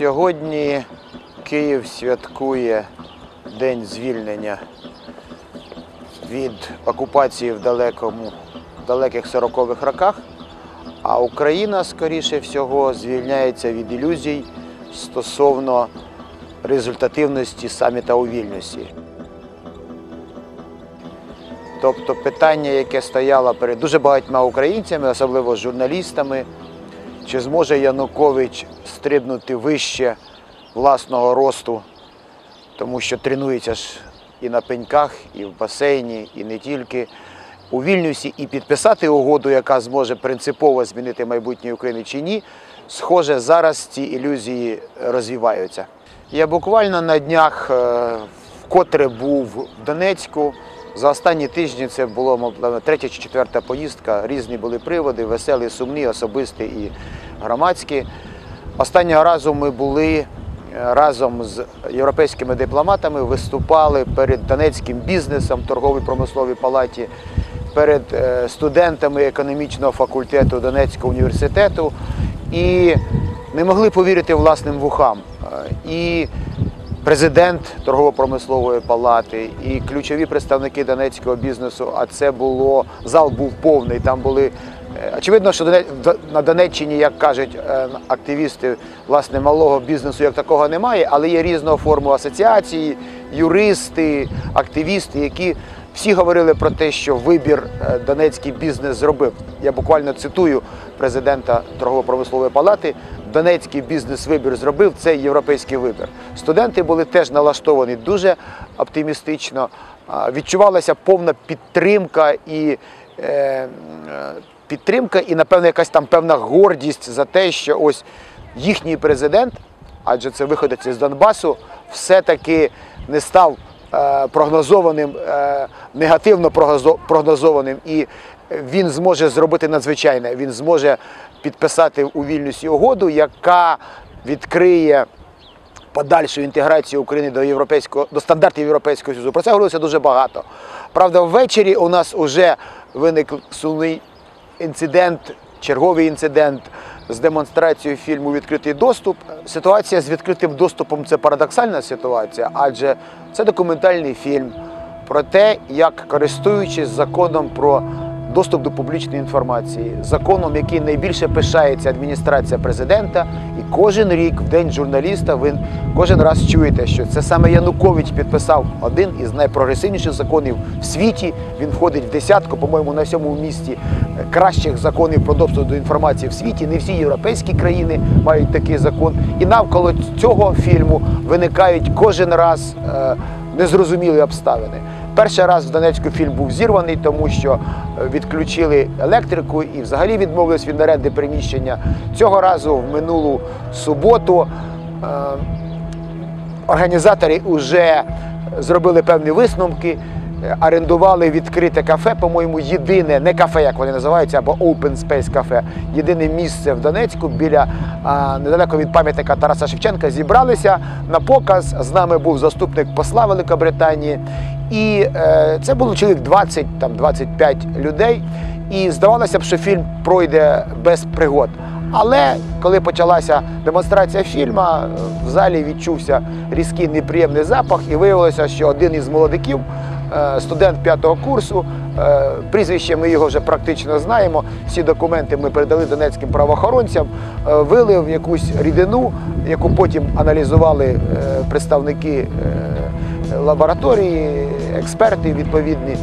Сьогодні Київ святкує День звільнення від окупації в далекому, далеких 40-х роках, а Україна, скоріше всього, звільняється від ілюзій стосовно результативності саміта у Вільнюсі. Тобто питання, яке стояло перед дуже багатьма українцями, особливо журналістами, чи зможе Янукович стрибнути вище власного росту, тому що тренується ж і на пеньках, і в басейні, і не тільки у Вільнюсі, і підписати угоду, яка зможе принципово змінити майбутнє України чи ні. Схоже, зараз ці ілюзії розвиваються. Я буквально на днях е, вкотре був в Донецьку. За останні тижні це було третя чи четверта поїздка. Різні були приводи, веселі, сумні, особисті і громадські. Останнього разу ми були е, разом з європейськими дипломатами, виступали перед донецьким бізнесом торговій промисловій палаті, перед е, студентами економічного факультету Донецького університету і не могли повірити власним вухам. Е, І президент торгово-промислової палати і ключові представники донецького бізнесу. А це було зал був повний. Там були е, очевидно, що на Донеччині, як кажуть е, активісти, власне, малого бізнесу як такого немає, але є різного форму асоціації, юристи, активісти, які всі говорили про те, що вибір е, донецький бізнес зробив. Я буквально цитую президента торгово-промислової палати. Донецький бізнес вибір зробив це європейський вибір. Студенти були теж налаштовані дуже оптимістично. Відчувалася повна підтримка і е, підтримка, і напевно якась там певна гордість за те, що ось їхній президент, адже це виходить з Донбасу, все-таки не став е, прогнозованим, е, негативно прогнозованим, і він зможе зробити надзвичайне. Він зможе підписати у Вільнюсі угоду, яка відкриє подальшу інтеграцію України до європейського до стандартів Європейського Союзу. Про це говорилося дуже багато. Правда, ввечері у нас вже виник сумний інцидент, черговий інцидент з демонстрацією фільму Відкритий доступ. Ситуація з відкритим доступом це парадоксальна ситуація, адже це документальний фільм про те, як користуючись законом про доступ до публічної інформації, законом, який найбільше пишається адміністрація президента, і кожен рік в день журналіста ви кожен раз чуєте, що це саме Янукович підписав один із найпрогресивніших законів в світі. Він входить в десятку, по-моєму, на сьомому місці е, кращих законів про доступ до інформації в світі. Не всі європейські країни мають такий закон. І навколо цього фільму виникають кожен раз е, незрозумілі обставини. Перший раз в Донецьку фільм був зірваний, тому що е, відключили електрику і взагалі відмовились від оренди приміщення. Цього разу в минулу суботу е, організатори вже зробили певні висновки, орендували відкрите кафе, по-моєму, єдине, не кафе, як вони називаються, або Open Space кафе, єдине місце в Донецьку біля а, недалеко від пам'ятника Тараса Шевченка. Зібралися на показ. З нами був заступник посла Великобританії. І е, це було чоловік 20, там 25 людей. І здавалося б, що фільм пройде без пригод. Але коли почалася демонстрація фільму, в залі відчувся різкий неприємний запах, і виявилося, що один із молодиків, студент п'ятого курсу, е, прізвище ми його вже практично знаємо. Всі документи ми передали донецьким правоохоронцям, е, вилив якусь рідину, яку потім аналізували е, представники е, лабораторії, експерти відповідні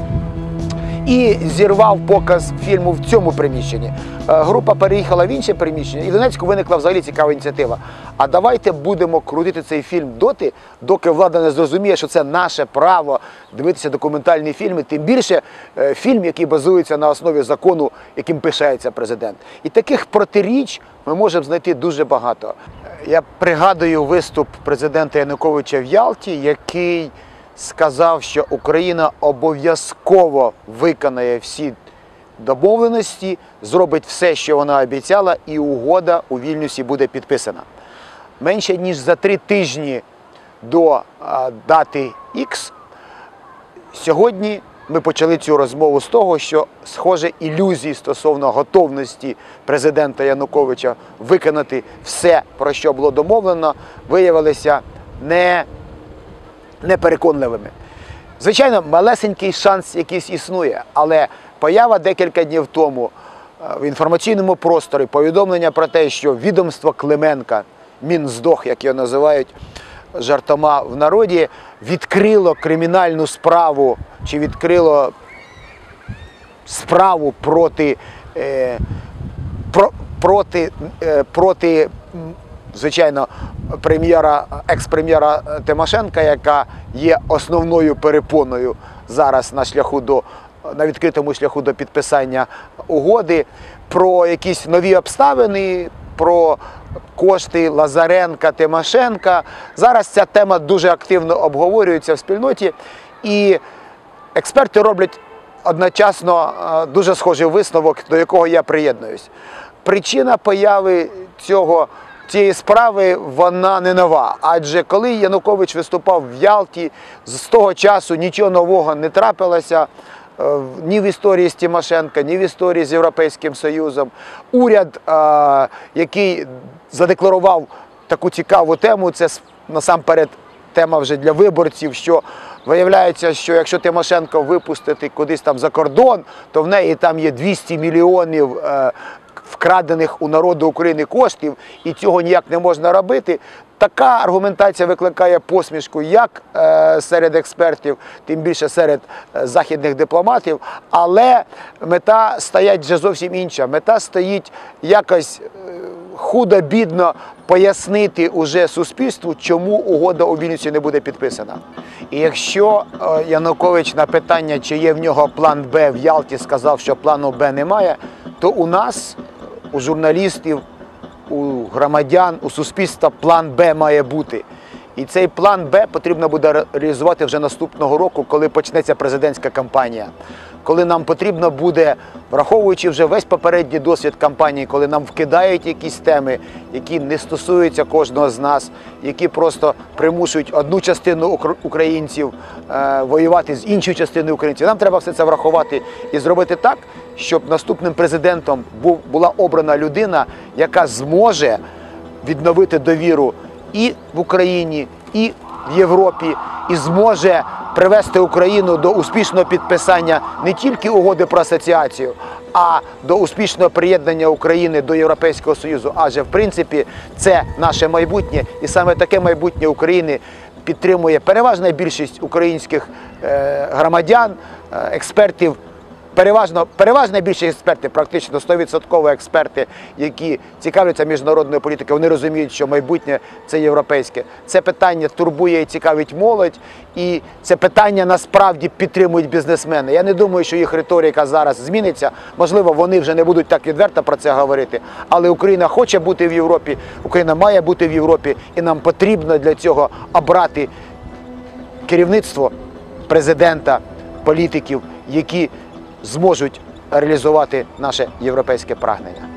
і зірвав показ фільму в цьому приміщенні. Е, Група переїхала в інше приміщення, і в Донецьку виникла взагалі цікава ініціатива. А давайте будемо крутити цей фільм доти, доки влада не зрозуміє, що це наше право дивитися документальні фільми, тим більше е, фільм, який базується на основі закону, яким пишається президент. І таких протиріч ми можемо знайти дуже багато. Я пригадую виступ президента Януковича в Ялті, який сказав, що Україна обов'язково виконає всі домовленості, зробить все, що вона обіцяла, і угода у Вільнюсі буде підписана. Менше ніж за три тижні до а, дати Х сьогодні ми почали цю розмову з того, що, схоже, ілюзії стосовно готовності президента Януковича виконати все, про що було домовлено, виявилися не, непереконливими. Звичайно, малесенький шанс якийсь існує, але поява декілька днів тому е, в інформаційному просторі повідомлення про те, що відомство Клименка, Мінздох, як його називають жартома в народі, відкрило кримінальну справу чи відкрило справу проти, е, про, проти, е, проти звичайно, прем'єра, екс-прем'єра Тимошенка, яка є основною перепоною зараз на шляху до на відкритому шляху до підписання угоди, про якісь нові обставини, про кошти Лазаренка, Тимошенка. Зараз ця тема дуже активно обговорюється в спільноті, і експерти роблять одночасно е, дуже схожий висновок, до якого я приєднуюсь. Причина появи цього. Цієї справи вона не нова. Адже коли Янукович виступав в Ялті, з того часу нічого нового не трапилося е, ні в історії з Тимошенка, ні в історії з Європейським Союзом. Уряд, е, який задекларував таку цікаву тему, це насамперед тема вже для виборців, що виявляється, що якщо Тимошенко випустити кудись там за кордон, то в неї там є 200 мільйонів е, вкрадених у народу України коштів, і цього ніяк не можна робити. Така аргументація викликає посмішку як е, серед експертів, тим більше серед е, західних дипломатів. Але мета стоять вже зовсім інша. Мета стоїть якось е, худо-бідно пояснити уже суспільству, чому угода у Вільнюсі не буде підписана. І якщо Янукович на питання, чи є в нього план Б в Ялті, сказав, що плану Б немає, то у нас, у журналістів, у громадян, у суспільства план Б має бути. І цей план Б потрібно буде реалізувати вже наступного року, коли почнеться президентська кампанія. Коли нам потрібно буде, враховуючи вже весь попередній досвід кампанії, коли нам вкидають якісь теми, які не стосуються кожного з нас, які просто примушують одну частину українців е, воювати з іншою частиною українців. Нам треба все це врахувати і зробити так, щоб наступним президентом була обрана людина, яка зможе відновити довіру і в Україні, і в Європі, і зможе привести Україну до успішного підписання не тільки угоди про асоціацію, а до успішного приєднання України до Європейського Союзу. Адже в принципі це наше майбутнє, і саме таке майбутнє України підтримує переважна більшість українських е, громадян, е, експертів. Переважно, переважна більшість експертів, практично 100% експерти, які цікавляться міжнародною політикою, вони розуміють, що майбутнє це європейське. Це питання турбує і цікавить молодь, і це питання насправді підтримують бізнесмени. Я не думаю, що їх риторика зараз зміниться. Можливо, вони вже не будуть так відверто про це говорити. Але Україна хоче бути в Європі, Україна має бути в Європі, і нам потрібно для цього обрати керівництво президента, політиків, які зможуть реалізувати наше європейське прагнення.